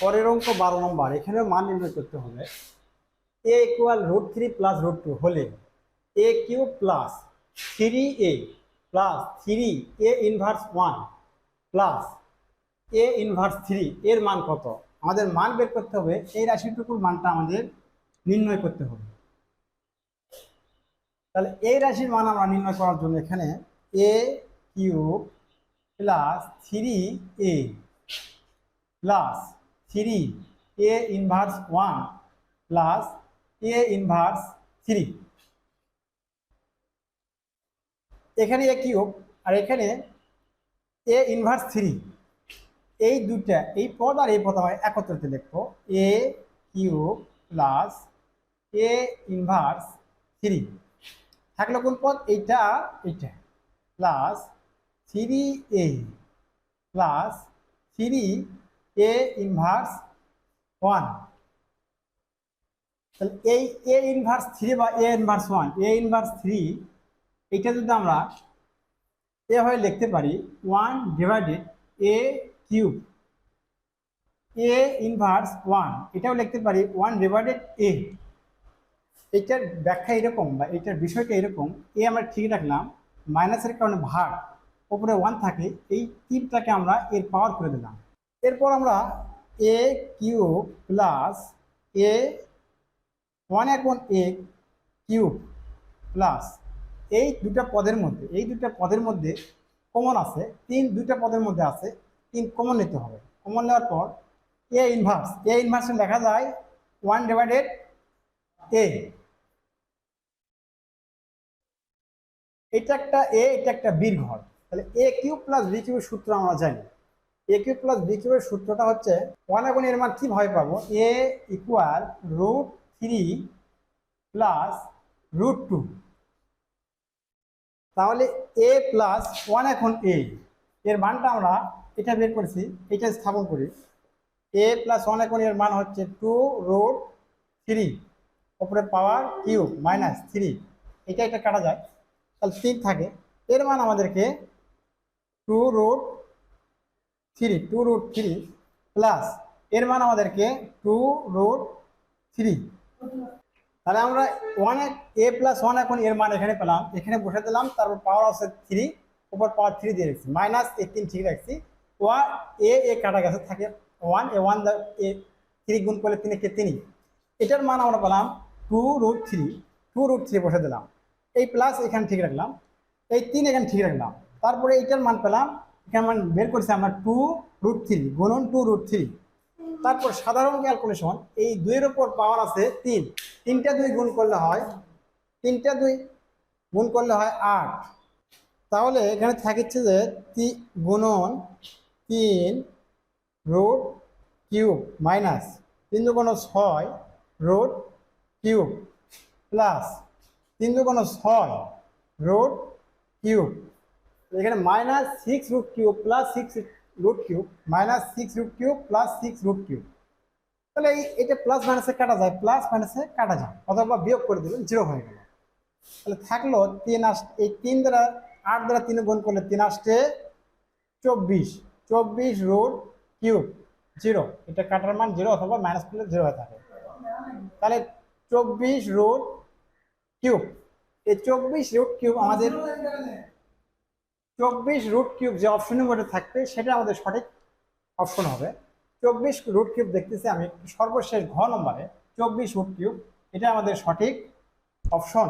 পরের অঙ্ক বারো নম্বর, এখানেও মান নির্ণয় করতে হবে। A equal root three plus root two হলে a cube plus three a plus three a inverse one plus a inverse three এর মান কত? আমাদের মান বের করতে হবে, এই রাশিটুকুর মানটা আমাদের নির্ণয় করতে হবে। তাহলে এই রাশির মান আমরা নির্ণয় করার জন্য এখানে a cube plus three a plus three a inverse one plus a inverse three এখানে এ কিউব আর এখানে এ ইনভার্স থ্রি এই দুটা এই পদ আর এই পদ আমরা একত্রিত লিখব। A cube plus a inverse three থাকল কোন পদ? এইটা এইটা। Plus three a plus three a inverse one তাহলে এই এ ইনভার্স থ্রি বা a inverse one a inverse three এইটা যদি আমরা এ হয়ে লিখতে পারি one divided a cube a inverse one এটাও লিখতে পারি ওয়ান ডিভাইডেড এ এটার ব্যাখ্যা এরকম বা এটার বিষয়টা এরকম এ আমরা ঠিক রাখলাম মাইনাসের কারণে ভাগ, ওপরে ওয়ান থাকে, এই তিনটাকে আমরা এর পাওয়ার করে দিলাম। এরপর আমরা a cube plus a one এখন এ কিউব প্লাস এই দুটা পদের মধ্যে, এই দুটা পদের মধ্যে কমন আছে, তিন দুটা পদের মধ্যে আছে, তিন কমন নিতে হবে। কমন নেওয়ার পর এ ইনভার্স এ ইনভার্সে দেখা যায় ওয়ান ডিভাইডেড এ এটা একটা এ এটা একটা বীর ঘর তাহলে এ কিউ প্লাস বি কিউবের সূত্র আমরা জানি। এ কিউ প্লাস বি কিউবের সূত্রটা হচ্ছে ওয়ান এখন এর মান কীভাবে পাবো? A equal root three plus root two তাহলে এ প্লাস ওয়ান এখন এ এর মানটা আমরা এটা বের করেছি, এটা স্থাপন করি। এ প্লাস ওয়ান এখন এর মান হচ্ছে টু রুট থ্রি ওপরে পাওয়ার কিউ মাইনাস থ্রি এটা এটা কাটা যায়। তাহলে তিন থাকে। এর মান আমাদেরকে two root three two root three plus এর মান আমাদেরকে টু রুট থ্রি তাহলে আমরা ওয়ান এ প্লাস ওয়ান এখন এর মান এখানে পেলাম। এখানে বসে দিলাম, তারপর পাওয়ার আছে থ্রি উপর পাওয়ার থ্রি দিয়ে রাখছি মাইনাস এ তিন ঠিক রাখছি। ওয়ান এ এ কাটা গেছে থাকে one a one a three গুণ করলে তিনে কে তিনি। এটার মান আমরা পেলাম two root three two root three বসে দিলাম। এই প্লাস এখানে ঠিক রাখলাম। এই তিন এখানে ঠিক রাখলাম। তারপরে এইটার মান পেলাম এখানে মান বের করছি আমরা টু রুট থ্রি গুণন টু রুট থ্রি তারপর সাধারণ ক্যালকুলেশন এই দুইয়ের ওপর পাওয়ার আছে তিন। তিনটা দুই গুণ করলে হয়, তিনটা দুই গুণ করলে হয় আট। তাহলে এখানে থাকিচ্ছে যে গুণন তিন রুট কিউব মাইনাস তিন দুগুণ ছয় রুট কিউব প্লাস তিন দু দুগুণ ছয় রুট কিউব এখানে minus six root cube plus six root cube minus six root cube plus six root cube তাহলে এই এটা প্লাস মাইনাসে কাটা যায় প্লাস মাইনাসে কাটা যায়, অথবা বিয়োগ করে দিলেন জিরো হয়ে গেল। তাহলে থাকল তিন আস এই তিন দ্বারা আট দ্বারা তিন গুণ করলে তিন আসতে চব্বিশ। চব্বিশ রুট কিউব জিরো এটা কাটার মান জিরো অথবা মাইনাস করলে জিরো হয়ে থাকে। তাহলে চব্বিশ রুট কিউব এই চব্বিশ রুট কিউব আমাদের চব্বিশ রুট কিউব যে অপশনের মধ্যে থাকবে, সেটা আমাদের সঠিক অপশন হবে। চব্বিশ রুট কিউব দেখতেছি আমি, সর্বশেষ ঘ নম্বরে চব্বিশ রুট কিউব এটা আমাদের সঠিক অপশন